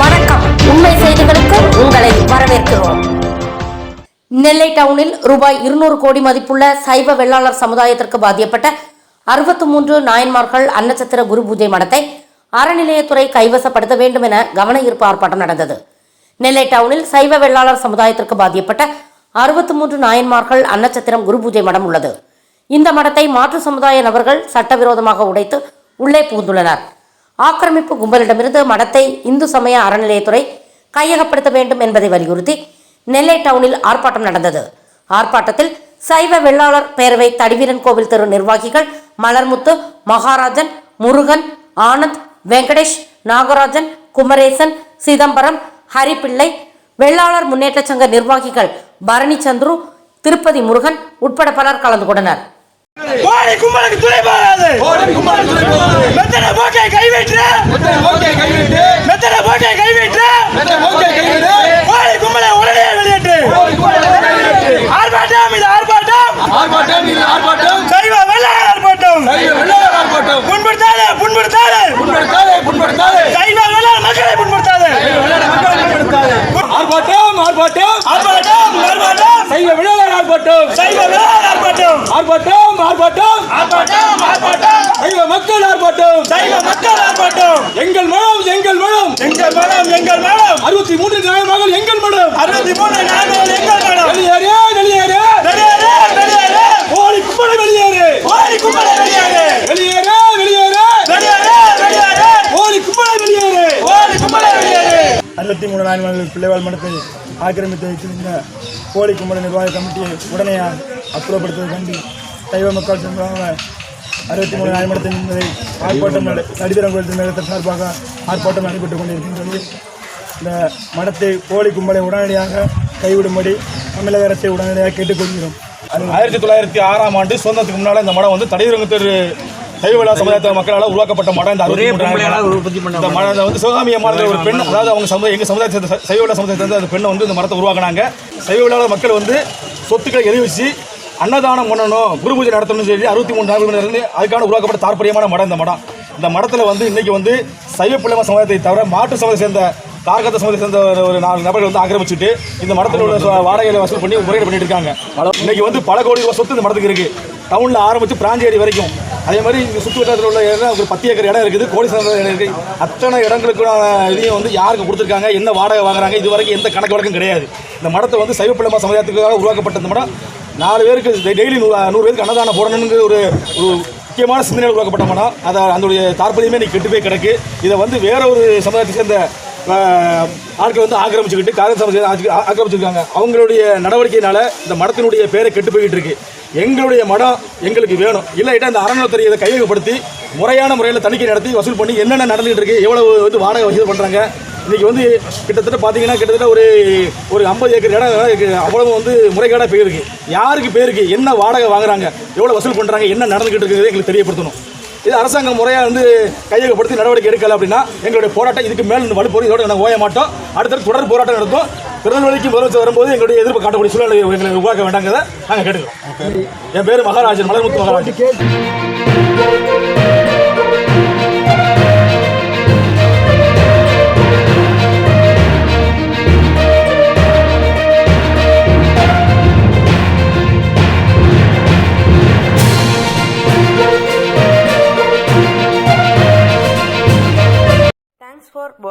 வணக்கம். உண்மை செய்திகளுக்கு உங்களை வரவேற்கிறோம். நெல்லை டவுனில் ரூபாய் இருநூறு கோடி மதிப்புள்ள சைவ வெள்ளாளர் சமுதாயத்திற்கு பாதியப்பட்ட அறுபத்தி மூன்று நாயன்மார்கள் அன்னச்சத்திர குரு பூஜை மடத்தை அறநிலையத்துறை கைவசப்படுத்த வேண்டும் என கவன ஈர்ப்பு ஆர்ப்பாட்டம் நடந்தது. நெல்லை டவுனில் சைவ வெள்ளாளர் சமுதாயத்திற்கு பாதியப்பட்ட அறுபத்தி மூன்று நாயன்மார்கள் அன்னச்சத்திரம் குரு பூஜை மடம் உள்ளது. இந்த மடத்தை மாற்று சமுதாய நபர்கள் சட்டவிரோதமாக உடைத்து உள்ளே புகுந்துள்ளனர். ஆக்கிரமிப்பு கும்பலிடமிருந்து மடத்தை இந்து சமய அறநிலையத்துறை கையகப்படுத்த வேண்டும் என்பதை வலியுறுத்தி நெல்லை டவுனில் ஆர்ப்பாட்டம் நடந்தது. ஆர்ப்பாட்டத்தில் சைவ வெள்ளாளர் பேரவை தடிவீரன் கோவில் தெரு நிர்வாகிகள் மலர்முத்து மகாராஜன் முருகன் ஆனந்த் வெங்கடேஷ் நாகராஜன் குமரேசன் சிதம்பரம் ஹரிப்பிள்ளை வெள்ளாளர் முன்னேற்ற சங்க நிர்வாகிகள் பரணி சந்துரு திருப்பதி முருகன் உட்பட பலர் கலந்து கொண்டனர். கோடி கும்பலுக்கு துணை போகாது. மெத்தனை போக்கை கைவிட்டு. மெத்தனை போக்கை கைவிட்டு கோடி கும்பலை உடனே வெளியேற்று ஆர்ப்பாட்டம் இது ஆர்ப்பாட்டம் சைவ வெள்ளாளர் ஆர்ப்பாட்டம் புண்படுத்தாது புண்படுத்தாது சைவ வெள்ளாளர் மக்களை புண்படுத்தாது ஆர்ப்பாட்டம் ஆர்ப்பாட்டம் ஆர்ப்பாட்டம் ஆர்ப்பாட்டம் சைவ விழாளர் ஆர்ப்பாட்டம் சைவ வெள்ளாளர் ஆர்ப்பாட்டம் ஆர்ப்பாட்டம் ஆர்ப்பாட்டம் ஆர்ப்பாட்டம் ஆர்ப்பாட்டம் சைவ மக்கள் ஆர்ப்பாட்டம் சைவ மக்கள் ஆர்ப்பாட்டம் எங்கள் மனம் எங்கள் மனம். எங்கள் மனம் எங்கள் மனம். அறுபத்தி மூன்று நியாயமாக எங்கள் மனம். அறுபத்தி மூணு நாங்கள் எங்கள் மனம். வெளியேறு வெளியேறு. வெளியேறு வெளியேறு. கோழி கும்பலை வெளியேறு. கோடி கும்பலை வெளியேறு. வெளியேறு வெளியேறு. வெளியேறு வெளியேறு. கோழி கும்பலை வெளியேறு. கோடி கும்பலை வெளியேறு. அறுபத்தி மூணு நாயன்மார்கள் பிள்ளைவாழ் மடத்தை ஆக்கிரமித்து வைத்திருந்த கோழி கும்பல நிர்வாக கமிட்டியை உடனே அப்புறப்படுத்துவதை கண்டு சைவ மக்கள் சங்கமாக அறுபத்தி மூணு என்பதை ஆர்ப்பாட்டம் நட- நடிகரங்கோயில் திருநகரத்தின் சார்பாக ஆர்ப்பாட்டம் நடைபெற்றுக் கொண்டிருக்கின்றது. இந்த மடத்தை கோழி கும்பலை உடனடியாக கைவிடும்படி தமிழக அரசை உடனடியாக கேட்டுக்கொள்கிறோம். ஆயிரத்தி தொள்ளாயிரத்தி ஆறாம் ஆண்டு சுதந்திரத்துக்கு முன்னால இந்த மடம் வந்து தடையுறங்கு தெரு சைவவிழா சமுதாயத்த மக்களால் உருவாக்கப்பட்ட மடம். இந்த மூன்று இந்த மடம். வந்து சிவகாமி அம்மாள் ஒரு பெண் அதாவது அவங்க சமுதாயம் எங்க சமுதாயத்தை சைவவிழா சமுதாயத்தை அந்த பெண்ணை வந்து இந்த மரத்தை உருவாக்குனாங்க. சைவவிழா மக்கள் வந்து சொத்துக்களை எழுதி வச்சு அன்னதானம் பண்ணணும் குரு பூஜை நடத்தணும்னு சொல்லி அறுபத்தி மூணு நாள் இருந்து அதுக்கான உருவாக்கப்பட்ட தாற்பயமான மடம் இந்த மடம். இந்த மடத்தில் வந்து இன்றைக்கி வந்து சைவ பிள்ளைம சமுதாயத்தை தவிர மாட்டு சமுதாயத்தை சேர்ந்த கார்கத்த சமுதாயத்தை சேர்ந்த ஒரு- ஒரு நாலு நபர்கள் வந்து ஆக்கிரமிச்சுட்டு இந்த மடத்தில் உள்ள வாடகைகளை வசூல் பண்ணி முறையீடு பண்ணிட்டு இருக்காங்க. இன்றைக்கி வந்து பல கோடி ரூபா சொத்து இந்த மடத்துக்கு இருக்குது டவுனில் ஆரம்பித்து பிராஞ்சேரி வரைக்கும். அதே மாதிரி இந்த சுற்று வட்டாரத்தில் உள்ள இடம் ஒரு பத்து ஏக்கர் இடம் இருக்குது கோடி சந்திர இடம் இருக்குது அத்தனை இடங்களுக்கான இதையும் வந்து யாருக்கு கொடுத்துருக்காங்க என்ன வாடகை வாங்குறாங்க இது வரைக்கும் எந்த கணக்கு வழக்கம் கிடையாது. இந்த மடத்தை வந்து சைவ பிள்ளைமா சமுதாயத்துக்காக உருவாக்கப்பட்ட இந்த மடம். நாலு பேருக்கு டெய்லி நூறு நூறு பேருக்கு அன்னதானம் போடணுங்கிற ஒரு ஒரு முக்கியமான சிந்தனையில் உருவாக்கப்பட்ட மனம் அதை அதனுடைய தாற்பயமே நீ கெட்டு போய் கிடக்கு. இதை வந்து வேற ஒரு சமுதாயத்தை சேர்ந்த ஆட்கள் வந்து ஆக்கிரமிச்சுக்கிட்டு காங்கிரஸ் சமுதாயத்தை ஆக்கிரமிச்சிருக்காங்க. அவங்களுடைய நடவடிக்கையினால இந்த மடத்தினுடைய பேரை கெட்டு போய்கிட்டு இருக்கு எங்களுடைய மடம் எங்களுக்கு வேணும். இல்லாட்டா இந்த அறநிலைத்துறை இதை கையகப்படுத்தி முறையான முறையில் தணிக்கை நடத்தி வசூல் பண்ணி என்னென்ன நடந்துகிட்டு இருக்கு எவ்வளவு வந்து வாடகை வசூல் பண்ணுறாங்க இன்னைக்கு வந்து கிட்டத்தட்ட பார்த்தீங்கன்னா கிட்டத்தட்ட ஒரு ஒரு ஐம்பது ஏக்கர் இடம் அவ்வளவு வந்து முறைகேடாக போயிருக்கு. யாருக்கு பேருக்கு என்ன வாடகை வாங்குறாங்க? எவ்வளோ வசூல் பண்ணுறாங்க என்ன நடந்துகிட்டு இருக்குது எங்களுக்கு தெரியப்படுத்தணும். இது அரசாங்கம் முறையாக வந்து கையகப்படுத்தி நடவடிக்கை எடுக்கல அப்படின்னா எங்களுடைய போராட்டம் இதுக்கு மேல் வலுப்பொருள் இதோட நாங்கள் ஓய மாட்டோம். அடுத்தடுத்து தொடர் போராட்டம் நடத்தும். திருநெல்வேலிக்கு முதலமைச்சர் வரும்போது எங்களுடைய எதிர்ப்பு காட்டக்கூடிய சூழ்நிலை எங்களை உருவாக்க வேண்டாங்கிறத நாங்கள் கேட்டுக்கிறோம். என் பேர் மகாராஜன் மலர்முத்து மகாராஜன்.